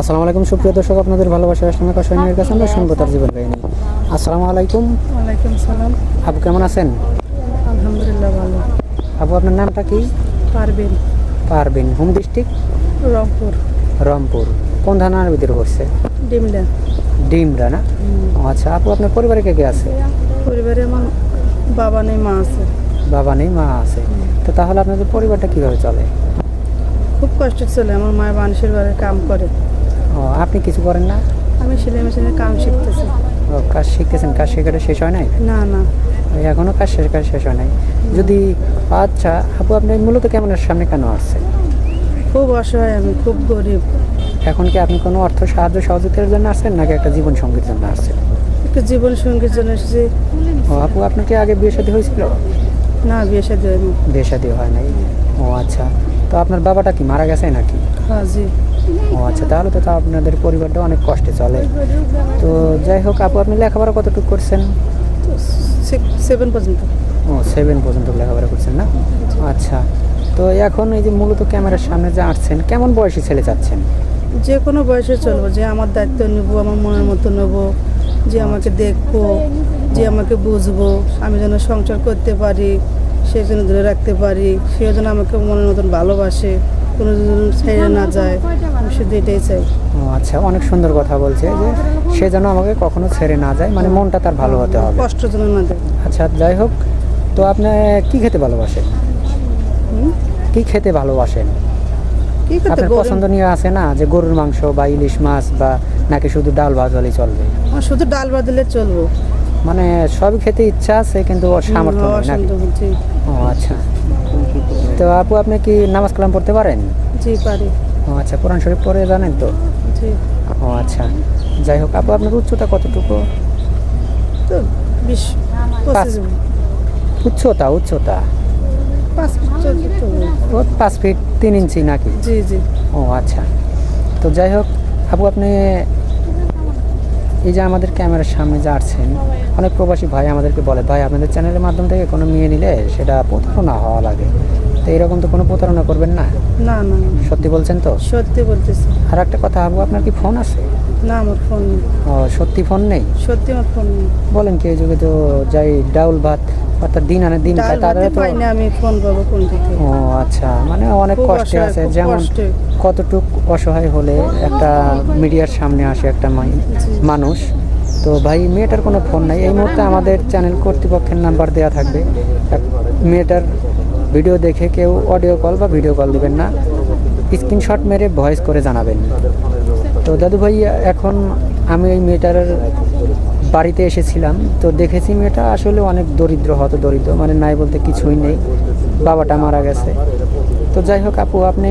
আসসালামু আলাইকুম সুপ্রিয় দর্শক আপনাদের ভালোবাসা আসলামে কাশাইনের কাছে। আমরা শুনব তার জীবন কাহিনী। আসসালামু আলাইকুম। ওয়ালাইকুম সালাম। আপু কেমন আছেন? আলহামদুলিল্লাহ ভালো। আপু আপনার নামটা কি? পারবেন পারবিন হোম ডিস্ট্রিক্ট? রংপুর। রংপুর। কোন থানার ভিতরে পড়ছে? ডিমলা ডিমরা না? আচ্ছা আপু আপনার পরিবারে কে কে আছে? পরিবারে আমার বাবা নেই মা আছে। বাবা নেই মা আছে। তো তাহলে আপনাদের পরিবারটা কীভাবে চলে? খুব কষ্ট চলে। আমার মায়ের মানুষের বাড়ি কাম করে। ও আপনি কিছু করেন না? আমি সেলাই মেশিনে কাম শিখতেছি। ও কাজ শিখতেছেন কাজ শেখাটা শেষ হয় নাই? না না। ওই এখনও কাজ শেষ কাজ শেষ হয় নাই। যদি আচ্ছা আপু আপনি মূলত কেমনের সামনে কেন আসছে খুব অসহায় আমি খুব গরিব। এখন কি আপনি কোনো অর্থ সাহায্য সহযোগিতার জন্য আসছেন নাকি একটা জীবন সঙ্গীর জন্য আসছেন? একটা জীবন সঙ্গীর জন্য এসেছি। ও আপু আপনার কি আগে বিয়ে শাদী হয়েছিল? না বিয়ে সাথে হয়নি। বিয়ে শাদী হয় নাই। ও আচ্ছা। তো আপনার বাবাটা কি মারা গেছে নাকি? হাজি। ও আচ্ছা তাহলে তো তা আপনাদের পরিবারটা অনেক কষ্টে চলে। তো যাই হোক আপু আপনি লেখাপড়া কতটুকু করছেন? সেভেন পর্যন্ত। ও সেভেন পর্যন্ত লেখাপড়া করছেন না? আচ্ছা তো এখন এই যে মূলত ক্যামেরার সামনে যে আসছেন কেমন বয়সী ছেলে চাচ্ছেন? যে কোনো বয়সে চলবো যে আমার দায়িত্ব নেব আমার মনের মতো নেব যে আমাকে দেখব যে আমাকে বুঝব আমি যেন সংসার করতে পারি সে যেন ধরে রাখতে পারি সে যেন আমাকে মনের মতন ভালোবাসে। কোনো ছেড়ে না যায় আমি শুধু এটাই চাই। ও আচ্ছা অনেক সুন্দর কথা বলছে যে সে যেন আমাকে কখনো ছেড়ে না যায় মানে মনটা তার ভালো হতে হবে। কষ্ট যেন না দেয়। আচ্ছা যাই হোক তো আপনি কি খেতে ভালোবাসেন? কি খেতে ভালোবাসেন? আপনার পছন্দনীয় আছে না যে গরুর মাংস বা ইলিশ মাছ বা নাকি শুধু ডাল ভাত হলেই চলবে শুধু ডাল বাদলে চলবো। মানে সবই খেতে ইচ্ছা আছে কিন্তু সামর্থ্য নেই ও আচ্ছা। তো আপু আপনি কি নামাজ কালাম পড়তে পারেন? জি পারি। ও আচ্ছা কোরআন শরীফ পড়ে জানেন তো? জি। ও আচ্ছা। যাই হোক আপু আপনার উচ্চতা কতটুকু? তো বিশ উচ্চতা উচ্চতা। পাঁচ ফিট তিন ইঞ্চি নাকি? জি জি। ও আচ্ছা। তো যাই হোক আপু আপনি এই যে আমাদের ক্যামেরার সামনে যা আসছেন অনেক প্রবাসী ভাই আমাদেরকে বলে ভাই আপনাদের চ্যানেলের মাধ্যম থেকে কোনো মেয়ে নিলে সেটা প্রতারণা হওয়া লাগে। তো এরকম তো কোনো প্রতারণা করবেন না? না না। সত্যি বলছেন তো? সত্যি বলতেছি। আর একটা কথা আবু আপনার কি ফোন আছে? না আমার ফোন ও সত্যি ফোন নেই? সত্যি আমার ফোন নেই। বলেন কি এই যুগে তো যাই ডাউল ভাত অর্থাৎ দিন আনে দিন খায় তাদের তো পাই না আমি ফোন পাবো কোন থেকে? ও আচ্ছা মানে অনেক কষ্টে আছে যেমন। কতটুক অসহায় হলে একটা মিডিয়ার সামনে আসে একটা মানুষ তো ভাই মেয়েটার কোনো ফোন নাই। এই মুহূর্তে আমাদের চ্যানেল কর্তৃপক্ষের নাম্বার দেওয়া থাকবে। মেয়েটার ভিডিও দেখে কেউ অডিও কল বা ভিডিও কল দিবেন না। স্ক্রিনশট মেরে ভয়েস করে জানাবেন। তো দাদু ভাই, এখন আমি ওই মেয়েটার বাড়িতে এসেছিলাম। তো দেখেছি মেয়েটা আসলে অনেক দরিদ্র, হত দরিদ্র মানে নাই বলতে কিছুই নেই। বাবাটা মারা গেছে। তো যাই হোক আপু, আপনি